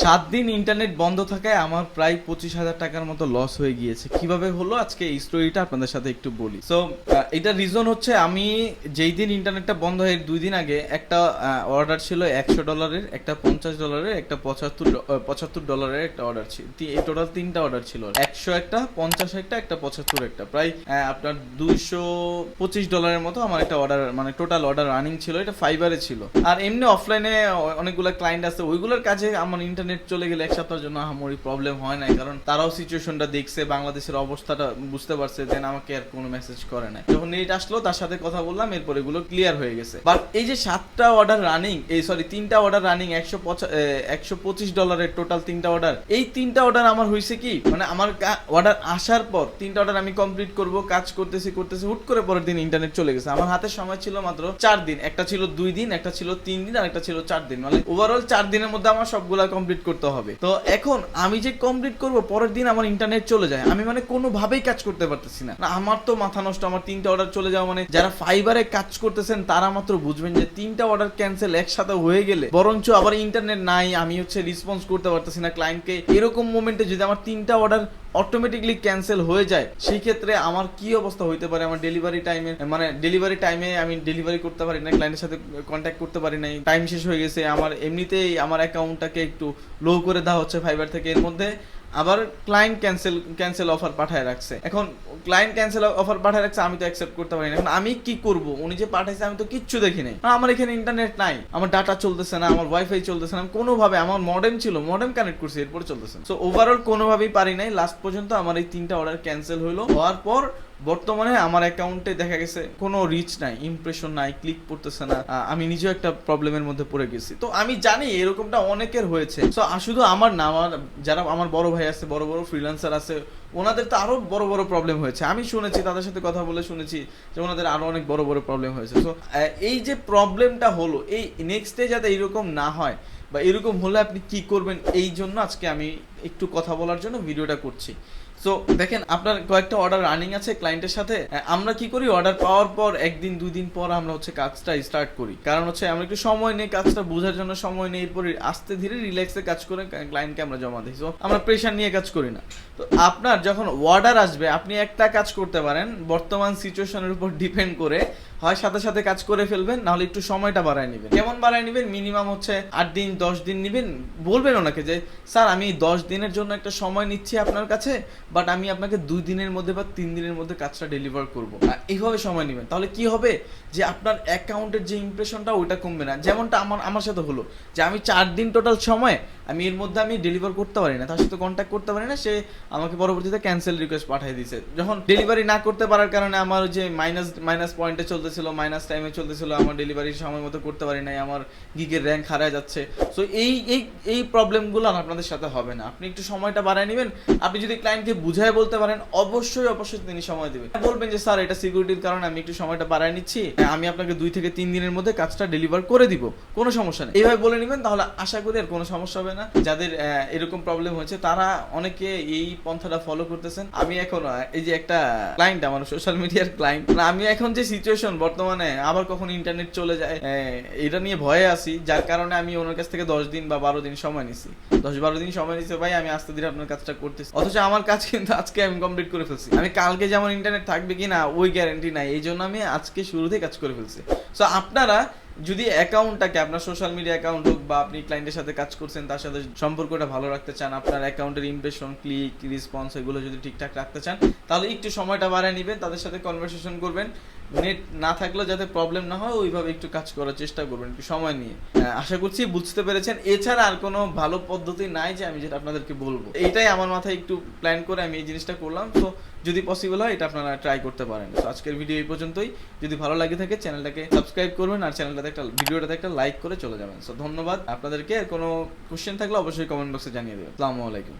সাত দিন ইন্টারনেট বন্ধ থাকায় আমার প্রায় পঁচিশ হাজার টাকার মতো লস হয়ে গিয়েছে। কীভাবে হলো? আজকে এই স্টোরিটা আপনাদের সাথে একটু বলি। সো এটা রিজন হচ্ছে আমি যেই দিন ইন্টারনেটটা বন্ধ হয়ে দুই দিন আগে একটা অর্ডার ছিল একশো ডলারের একটা পঞ্চাশ ডলারের একটা পঁচাত্তর পঁচাত্তর ডলারের একটা অর্ডার ছিল। এই টোটাল তিনটা অর্ডার ছিল। একশো একটা, পঞ্চাশ একটা একটা পঁচাত্তর একটা। প্রায় আপনার দুইশো পঁচিশ ডলারের মতো আমার একটা অর্ডার মানে টোটাল অর্ডার রানিং ছিল। এটা ফাইবারে ছিল। আর এমনি অফলাইনে অনেকগুলো ক্লায়েন্ট আছে। ওইগুলোর কাজে আমার ইন্টারনেট চলে গেলে এক সপ্তাহের জন্য আমারই প্রবলেম হয় না কারণ তারাও সিচুয়েশনটা দেখছে, বাংলাদেশের অবস্থাটা বুঝতে পারছে দেন আমাকে আর কোনো মেসেজ করে না যখন নেট আসলো, তার সাথে কথা বললাম, এরপর এগুলো ক্লিয়ার হয়ে গেছে। বাট এই যে সাতটা অর্ডার রানিং এই সরি তিনটা অর্ডার রানিং একশো একশো পঁচিশ ডলারের টোটাল তিনটা অর্ডার এই তিনটা অর্ডার আমার হয়েছে কি? মানে আমার অর্ডার আসার পর তিনটা অর্ডার আমি কমপ্লিট করব, কাজ করতেছি করতেছি, হুট করে পরের দিন ইন্টারনেট চলে গেছে। আমার হাতে সময় ছিল মাত্র চার দিন। একটা ছিল দুই দিন, একটা ছিল তিন দিন, আর একটা ছিল চার দিন। মানে ওভারঅল চার দিনের মধ্যে আমার সবগুলা কমপ্লিট করতে হবে। তো এখন আমি যে কমপ্লিট করব পরের দিন আমার ইন্টারনেট চলে যায়। আমি মানে কোনোভাবেই কাজ করতে পারতেছি না, আমার তো মাথা নষ্ট আমার তিনটা অর্ডার চলে যাওয়া মানে যারা ফাইবারে কাজ করতেছেন তারা মাত্র বুঝবেন যে তিনটা অর্ডার ক্যান্সেল একসাথে হয়ে গেলে বরঞ্চ আবার ইন্টারনেট নাই আমি হচ্ছে রেসপন্স করতে পারতেছি না ক্লায়েন্টকে এরকম মোমেন্টে যদি আমার তিনটা অর্ডার অটোমেটিকলি ক্যান্সেল হয়ে যায়, সেই ক্ষেত্রে আমার কি অবস্থা হইতে পারে? আমার ডেলিভারি টাইমে মানে ডেলিভারি টাইমে আমি ডেলিভারি করতে পারি না ক্লায়েন্টের সাথে কন্ট্যাক্ট করতে পারি নাই টাইম শেষ হয়ে গেছে, আমার এমনিতেই আমার অ্যাকাউন্টটাকে একটু লো করে দেওয়া হচ্ছে ফাইবার থেকে, এর মধ্যে আবার ক্লায়েন্ট ক্যান্সেল ক্যান্সেল অফার পাঠায় রাখছে। এখন ক্লায়েন্ট ক্যান্সেল অফার পাঠায় রাখছে, আমি তো অ্যাকসেপ্ট করতে পারি না। এখন আমি কি করব? উনি যে পাঠাইছে, আমি তো কিচ্ছু দেখি নাই। আমার এখানে ইন্টারনেট নাই। আমার ডাটা চলতেছে না, আমার ওয়াইফাই চলতেছে না। কোনোভাবে, আমার মডেম ছিল মডেম কানেক্ট করছি, এরপর চলতেছে। সো ওভারঅল কোনোভাবেই পারি নাই। লাস্ট পর্যন্ত আমার এই তিনটা অর্ডার ক্যান্সেল হলো হওয়ার পর বর্তমানে আমার অ্যাকাউন্টে দেখা গেছে কোনো রিচ নাই ইমপ্রেশন নাই ক্লিক পড়তেছে না। আমি নিজেও একটা প্রবলেমের মধ্যে পড়ে গেছি। তো আমি জানি এরকমটা অনেকের হয়েছে। তো শুধু আমার না, আমার যারা আমার বড় ভাই আছে, বড় বড় ফ্রিল্যান্সার আছে, ওনাদের তো আরও বড় বড় প্রবলেম হয়েছে। আমি শুনেছি, তাদের সাথে কথা বলে শুনেছি যে ওনাদের আরও অনেক বড় বড় প্রবলেম হয়েছে। তো এই যে প্রবলেমটা হলো, এই নেক্সট ডে যাতে এরকম না হয় বা এরকম হলে আপনি কি করবেন, এই জন্য আজকে আমি একটু কথা বলার জন্য ভিডিওটা করছি। সো দেখেন, আপনার কয়েকটা অর্ডার রানিং আছে ক্লায়েন্টের সাথে। আমরা কি করি? অর্ডার পাওয়ার পর একদিন দুই দিন পর আমরা হচ্ছে কাজটা স্টার্ট করি। কারণ হচ্ছে আমরা একটু সময় নেই, কাজটা বোঝার জন্য সময় নেই, এরপরে আস্তে ধীরে রিল্যাক্সে কাজ করে ক্লায়েন্টকে আমরা জমা দিই। সো আমরা প্রেশার নিয়ে কাজ করি না। তো আপনার যখন অর্ডার আসবে, আপনি একটা কাজ করতে পারেন, বর্তমান সিচুয়েশনের উপর ডিপেন্ড করে হয় সাথে সাথে কাজ করে ফেলবেন, নাহলে একটু সময়টা বাড়ায় নেবেন। কেমন বাড়ায় নেবেন? মিনিমাম হচ্ছে আট দিন, দশ দিন নেবেন। বলবেন ওনাকে যে, স্যার, আমি দশ দিনের জন্য একটা সময় নিচ্ছি আপনার কাছে বাট আমি আপনাকে দুই দিনের মধ্যে বা তিন দিনের মধ্যে কাজটা ডেলিভার করব। এইভাবে সময় নেবেন। তাহলে কি হবে? যে আপনার অ্যাকাউন্টের যে ইমপ্রেশনটা ওইটা কমবে না। যেমনটা আমার আমার সাথে হলো, যে আমি চার দিন টোটাল সময় আমি এর মধ্যে আমি ডেলিভার করতে পারি না, তার সাথে কন্ট্যাক্ট করতে পারি না, সে আমাকে পরবর্তীতে ক্যান্সেল রিকোয়েস্ট পাঠিয়ে দিয়েছে। যখন ডেলিভারি না করতে পারার কারণে আমার যে মাইনাস মাইনাস পয়েন্টে চলতেছিল মাইনাস টাইমে চলতেছিল, আমার ডেলিভারি সময় মতো করতে পারি নাই, আমার গিগের র্যাঙ্ক হারায় যাচ্ছে। সো এই এই এই প্রবলেমগুলো আপনাদের সাথে হবে না। আপনি একটু সময়টা বাড়ায় নেবেন, আপনি যদি ক্লায়েন্টকে বুঝায় বলতে পারেন, অবশ্যই অবশ্যই তিনি সময় দেবেন। বলবেন যে, স্যার, এটা সিকিউরিটির কারণে আমি একটু সময়টা বাড়ায় নিচ্ছি, আমি আপনাকে দুই থেকে তিন দিনের মধ্যে কাজটা ডেলিভার করে দিব, কোনো সমস্যা নেই। এইভাবে বলে নেবেন, তাহলে আশা করি আর কোনো সমস্যা হবে না। যাদের এরকম প্রবলেম হয়েছে, তারা অনেকে এই পন্থাটা ফলো করতেছেন। আমি এখন এই যে একটা ক্লায়েন্ট আমার সোশ্যাল মিডিয়ার ক্লায়েন্ট আমি এখন যে সিচুয়েশন বর্তমানে, আবার কখন ইন্টারনেট চলে যায় এটা নিয়ে ভয়ে আছি। যার কারণে আমি ওনার কাছ থেকে দশ দিন বা বারো দিন সময় নিছি। দশ বারো দিন সময় নিচ্ছে ভাই, আমি আস্তে ধীরে আপনার কাজটা করতেছি। অথচ আমার কাজ কিন্তু আজকে আমি কমপ্লিট করে ফেলছি। আমি কালকে যেমন ইন্টারনেট থাকবে কি না ওই গ্যারান্টি নাই। এই জন্য আমি আজকে শুরুতেই কাজ করে ফেলছি। সো আপনারা যদি অ্যাকাউন্টটাকে আপনার সোশ্যাল মিডিয়া অ্যাকাউন্ট হোক বা আপনি ক্লায়েন্টের সাথে কাজ করছেন, তার সাথে সম্পর্কটা ভালো রাখতে চান, আপনার অ্যাকাউন্টের ইমপ্রেশন ক্লিক রেসপন্স এগুলো যদি ঠিকঠাক রাখতে চান, তাহলে একটু সময়টা বাড়ায় নেবেন, তাদের সাথে কনভারসেশন করবেন। নেট না থাকলেও যাতে প্রবলেম না হয়, ওইভাবে একটু কাজ করার চেষ্টা করবেন, একটু সময় নিয়ে। আশা করছি বুঝতে পেরেছেন। এছাড়া আর কোনো ভালো পদ্ধতি নাই যে আমি যেটা আপনাদেরকে বলব। এইটাই আমার মাথায় একটু প্ল্যান করে আমি এই জিনিসটা করলাম। তো যদি পসিবল হয়, এটা আপনারা ট্রাই করতে পারেন। তো আজকের ভিডিও এই পর্যন্তই। যদি ভালো লাগে থাকে চ্যানেলটাকে সাবস্ক্রাইব করবেন আর চ্যানেলটাতে একটা, ভিডিওটাতে একটা লাইক করে চলে যাবেন। সো ধন্যবাদ। আপনাদেরকে কোনো কোশ্চেন থাকলে অবশ্যই কমেন্ট বক্সে জানিয়ে দেবেন। আসসালামু আলাইকুম।